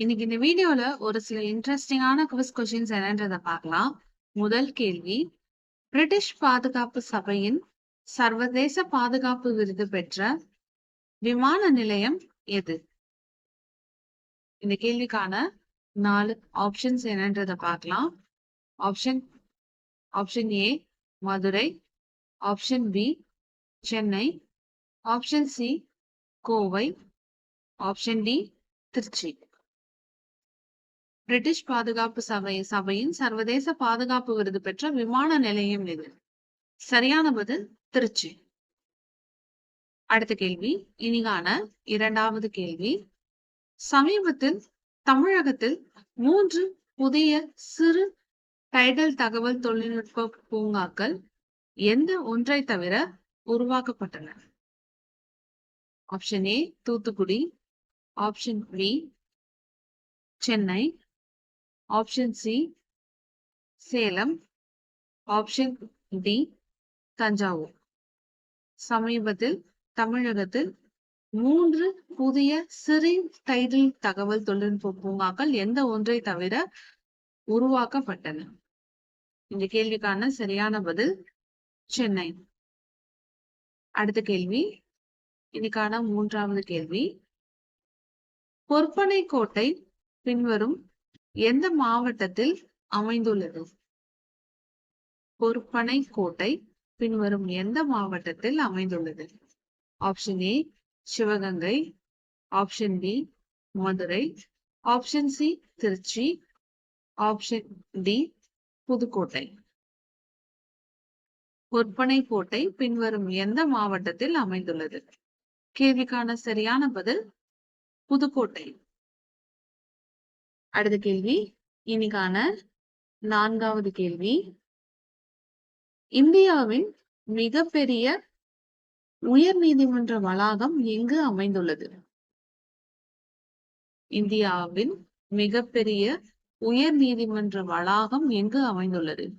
இன்னைக்கு இந்த வீடியோல ஒரு சில இன்ட்ரெஸ்டிங்கான குவிஸ் கொஸ்டின்ஸ் என்னன்றத பார்க்கலாம். முதல் கேள்வி பிரிட்டிஷ் பாதுகாப்பு சபையின் சர்வதேச பாதுகாப்பு விருது பெற்ற விமான நிலையம் எது? இந்த கேள்விக்கான நாலு ஆப்ஷன்ஸ் என்னன்றத பார்க்கலாம். Option option A Madurai. Option B Chennai. Option C Kovai. Option D Trichy. British பாதுகாப்பு சபை சபையின் சர்வதேச பாதுகாப்பு விருது பெற்ற விமான நிலையம் எது சரியான பதில் திருச்சி. அடுத்த கேள்வி இனிகான இரண்டாவது கேள்வி. சமீபத்தில் தமிழகத்தில் மூன்று புதிய சிறு டைடல் தகவல் தொழில்நுட்ப பூங்காக்கள் எந்த ஒன்றை தவிர உருவாக்கப்பட்டன? Option A Thoothukudi. Option B Chennai. Option C Salem option D Thanjavur சமீபத்தில் தமிழகத்தில் மூன்று புதிய சிறு டைடில் தகவல் தொழில்நுட்ப பூங்காக்கள் எந்த ஒன்றை தவிர உருவாக்கப்பட்டன? இந்த கேள்விக்கான சரியான பதில் சென்னை. அடுத்த கேள்வி இன்னைக்கான மூன்றாவது கேள்வி. பொற்பனை கோட்டை பின்வரும் எந்த மாவட்டத்தில் அமைந்துள்ளது? பொற்பனை கோட்டை பின்வரும் எந்த மாவட்டத்தில் அமைந்துள்ளது? Option A Sivaganga. Option B Madurai. Option C Trichy. Option D Pudukkottai. Porpanai Kottai பின்வரும் எந்த மாவட்டத்தில் அமைந்துள்ளது? கேள்விக்கான சரியான பதில் புதுக்கோட்டை. அடுத்த கேள்வி. இன்னைக்கான நான்காவது கேள்வி. இந்தியாவின் மிகப்பெரிய உயர் நீதிமன்ற வளாகம் எங்கு அமைந்துள்ளது? இந்தியாவின் மிகப்பெரிய உயர் நீதிமன்ற வளாகம் எங்கு அமைந்துள்ளது?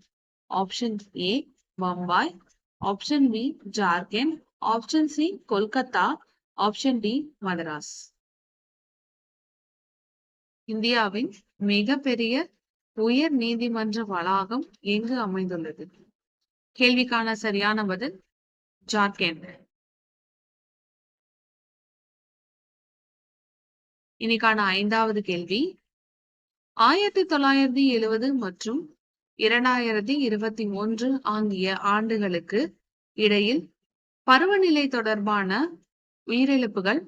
Option A Bombay. Option B Jharkhand. Option C Kolkata. Option D Madras. இந்தியாவின் மிகப்பெரிய உயர் நீதிமன்ற வளாகம் எங்கு அமைந்துள்ளது? கேள்விக்கான சரியான பதில் ஜார்க்கண்ட். இன்னைக்கான ஐந்தாவது கேள்வி. ஆயிரத்தி தொள்ளாயிரத்தி எழுவது மற்றும் இரண்டாயிரத்தி இருபத்தி ஒன்று ஆகிய ஆண்டுகளுக்கு இடையில் பருவநிலை தொடர்பான உயிரிழப்புகள்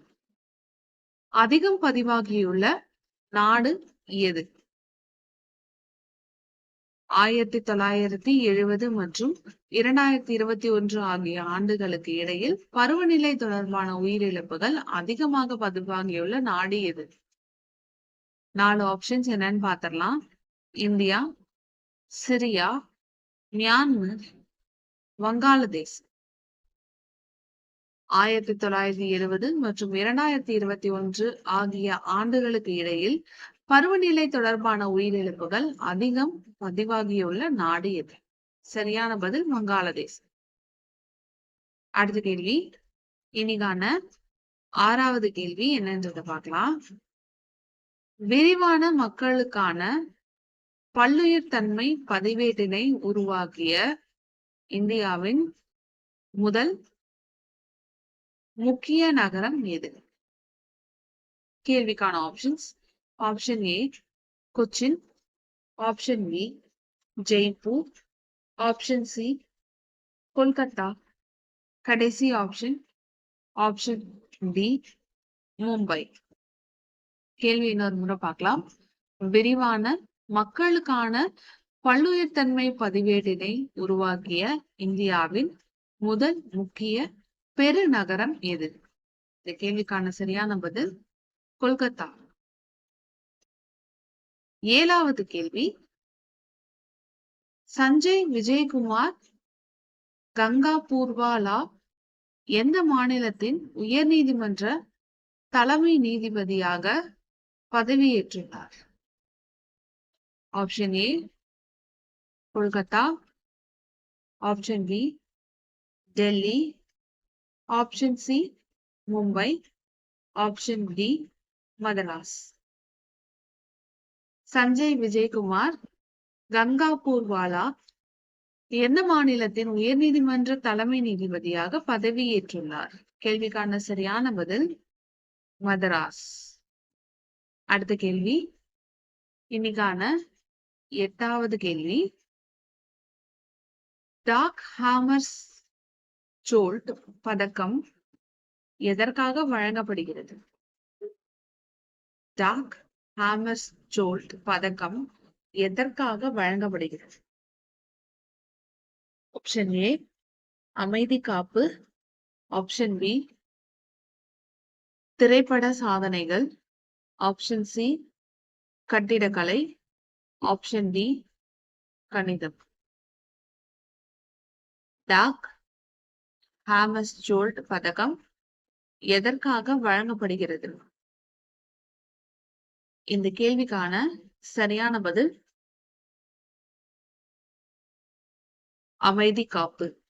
அதிகம் பதிவாகியுள்ள நாடு எது? ஆயிரத்தி தொள்ளாயிரத்தி எழுபது மற்றும் இரண்டாயிரத்தி இருபத்தி ஒன்று ஆகிய ஆண்டுகளுக்கு இடையில் பருவநிலை தொடர்பான உயிரிழப்புகள் அதிகமாக பதிவாகியுள்ள நாடு எது? நாலு ஆப்ஷன்ஸ் என்னன்னு பாத்திரலாம். இந்தியா சிரியா மியான்மர் வங்காளதேஷ் ஆயிரத்தி தொள்ளாயிரத்தி எழுபது மற்றும் இரண்டாயிரத்தி இருபத்தி ஒன்று ஆகிய ஆண்டுகளுக்கு இடையில் பருவநிலை தொடர்பான உயிரிழப்புகள் அதிகம் பதிவாகியுள்ள நாடு எது? சரியான பதில் வங்காளதேஷ் அடுத்த கேள்வி. இனிகான ஆறாவது கேள்வி என்னன்றத பார்க்கலாம். விரிவான மக்களுக்கான பல்லுயிர் தன்மை பதிவேட்டினை உருவாக்கிய இந்தியாவின் முதல் முக்கிய நகரம் எது? கேள்விக்கான options option A Cochin. Option B Jaipur. Option C Kolkata. கடைசி ஆப்ஷன் ஆப்ஷன் டி மும்பை. கேள்வி இன்னொரு முறை பார்க்கலாம். விரிவான மக்களுக்கான பல்லுயிர்த்தன்மை பதிவேட்டினை உருவாக்கிய இந்தியாவின் முதல் முக்கிய பெருநகரம் எது? இந்த கேள்விக்கான சரியான பதில் கொல்கத்தா. ஏழாவது கேள்வி. சஞ்சய் விஜயகுமார் கங்கா பூர்வாலா எந்த மாநிலத்தின் உயர் நீதிமன்ற தலைமை நீதிபதியாக பதவியேற்றுள்ளார்? Option A Kolkata. Option B Delhi. Option C Mumbai option D Madras Sanjay Vijayakumar Gangapurwala. எந்த மாநிலத்தின் உயர்நீதிமன்ற தலைமை நீதிபதியாக பதவியேற்றுள்ளார்? கேள்விக்கான சரியான பதில் மதராஸ். அடுத்த கேள்வி. இன்னைக்கான எட்டாவது கேள்வி. டாக் ஹாமர்ஸ் ஜோல்ட் பதக்கம் எதற்காக வழங்கப்படுகிறது? டாக் ஹாமர்ஸ் ஜோல்ட் பதக்கம் எதற்காக வழங்கப்படுகிறது? ஆப்ஷன் ஏ அமைதி காப்பு. ஆப்ஷன் பி திரைப்பட சாதனைகள். ஆப்ஷன் சி கட்டிடக்கலை. ஆப்ஷன் டி கணிதம். டாக் ஹாமஸ் ஜோல்ட் பதக்கம் எதற்காக வழங்கப்படுகிறது? இந்த கேள்விக்கான சரியான பதில் அமைதி காப்பு.